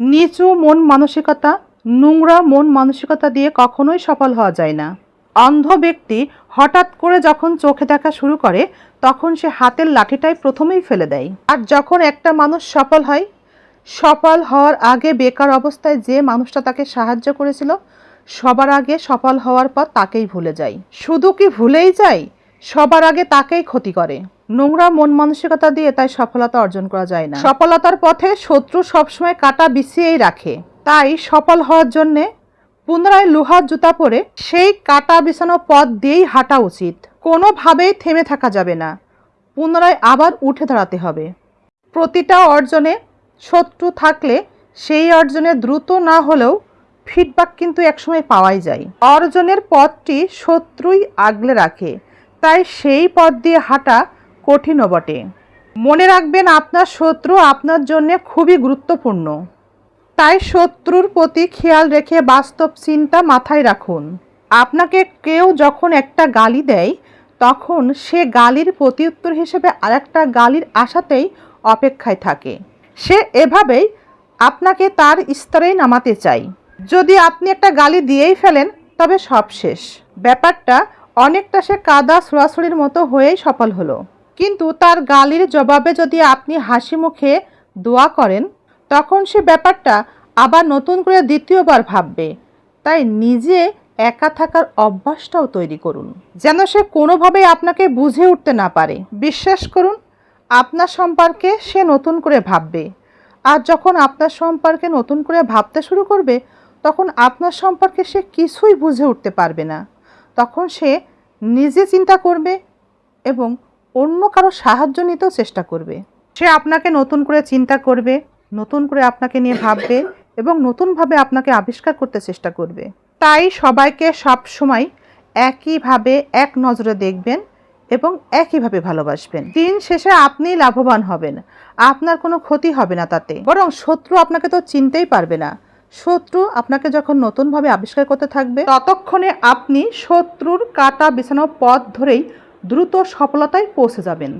নিচু মন মানসিকতা, নোংরা মন মানসিকতা দিয়ে কখনোই সফল হওয়া যায় না। অন্ধ ব্যক্তি হঠাৎ করে যখন চোখে দেখা শুরু করে, তখন সে হাতের লাঠিটাই প্রথমেই ফেলে দেয়। আর যখন একটা মানুষ সফল হয়, সফল হওয়ার আগে বেকার অবস্থায় যে মানুষটা তাকে সাহায্য করেছিল, সবার আগে সফল হওয়ার পর তাকেই ভুলে যায়। শুধু কি ভুলেই যায়? সবার আগে তাকেই ক্ষতি করে। নোংরা মন মানসিকতা দিয়ে তাই সফলতা অর্জন করা যায় না। সফলতার পথে শত্রু সবসময় কাটা বিছিয়েই রাখে। তাই সফল হওয়ার জন্যে পুনরায় লোহার জুতা পরে সেই কাটা বিছানো পথ দিয়েই হাঁটা উচিত। কোনোভাবেই থেমে থাকা যাবে না। পুনরায় আবার উঠে দাঁড়াতে হবে। প্রতিটা অর্জনে শত্রু থাকলে সেই অর্জনে দ্রুত না হলেও ফিডব্যাক কিন্তু একসময় পাওয়াই যায়। অর্জনের পথটি শত্রুই আগলে রাখে। তাই সেই পথ দিয়ে হাঁটা কঠিনও বটে। মনে রাখবেন, আপনার শত্রু আপনার জন্য খুবই গুরুত্বপূর্ণ। তাই শত্রুর প্রতি খেয়াল রেখে বাস্তব চিন্তা মাথায় রাখুন। আপনাকে কেউ যখন একটা গালি দেয়, তখন সে গালির প্রত্যুত্তর হিসেবে আরেকটা গালির আশাতেই অপেক্ষায় থাকে। সে এভাবেই আপনাকে তার স্তরেই নামাতে চাই যদি আপনি একটা গালি দিয়েই ফেলেন, তবে সব শেষ। ব্যাপারটা অনেকটা সে কাদা ছোড়াছড়ির মতো হয়েই সফল হলো। কিন্তু তার গালির জবাবে যদি আপনি হাসি মুখে দোয়া করেন, তখন সে ব্যাপারটা আবার নতুন করে দ্বিতীয়বার ভাববে। তাই নিজে একা থাকার অভ্যাসটাও তৈরি করুন। যেন সে কোনোভাবেই আপনাকে বুঝে উঠতে না পারে। বিশ্বাস করুন, আপনার সম্পর্কে সে নতুন করে ভাববে। আর যখন আপনার সম্পর্কে নতুন করে ভাবতে শুরু করবে, তখন আপনার সম্পর্কে সে কিছুই বুঝে উঠতে পারবে না। তখন সে নিজে চিন্তা করবে এবং অন্য কারও সাহায্য নিতেও চেষ্টা করবে। সে আপনাকে নতুন করে চিন্তা করবে, নতুন করে আপনাকে নিয়ে ভাববে এবং নতুনভাবে আপনাকে আবিষ্কার করতে চেষ্টা করবে। তাই সবাইকে সব সময় একইভাবে এক নজরে দেখবেন এবং একইভাবে ভালোবাসবেন। দিন শেষে আপনি লাভবান হবেন, আপনার কোনো ক্ষতি হবে না তাতে। বরং শত্রু আপনাকে তো চিনতেই পারবে না। শত্রু আপনাকে যখন নতুনভাবে আবিষ্কার করতে থাকবে, ততক্ষণে আপনি শত্রুর কাটা বিছানো পথ ধরেই দ্রুত সফলতায় পৌঁছে যাবেন।